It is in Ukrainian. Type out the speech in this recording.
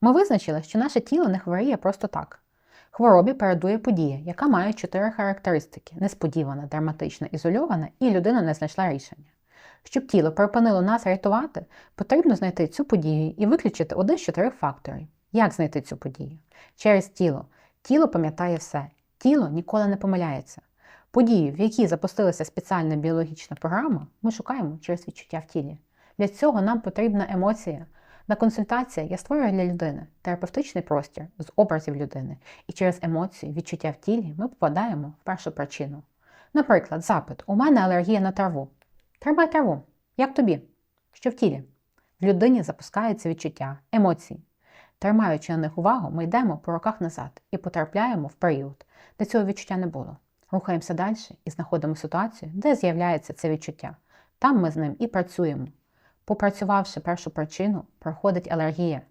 Ми визначили, що наше тіло не хворіє просто так. Хворобі передує подія, яка має чотири характеристики: несподівана, драматична, ізольована, і людина не знайшла рішення. Щоб тіло припинило нас рятувати, потрібно знайти цю подію і виключити один з чотирьох факторів. Як знайти цю подію? Через тіло. Тіло пам'ятає все. Тіло ніколи не помиляється. Подію, в якій запустилася спеціальна біологічна програма, ми шукаємо через відчуття в тілі. Для цього нам потрібна емоція. На консультація я створюю для людини терапевтичний простір з образів людини, і через емоцію, відчуття в тілі ми попадаємо в першу причину. Наприклад, запит: у мене алергія на траву. Тримай траву. Як тобі? Що в тілі? В людині запускаються відчуття, емоції. Тримаючи на них увагу, ми йдемо по роках назад і потрапляємо в період, де цього відчуття не було. Рухаємося далі і знаходимо ситуацію, де з'являється це відчуття. Там ми з ним і працюємо. Попрацювавши першу причину, проходить алергія,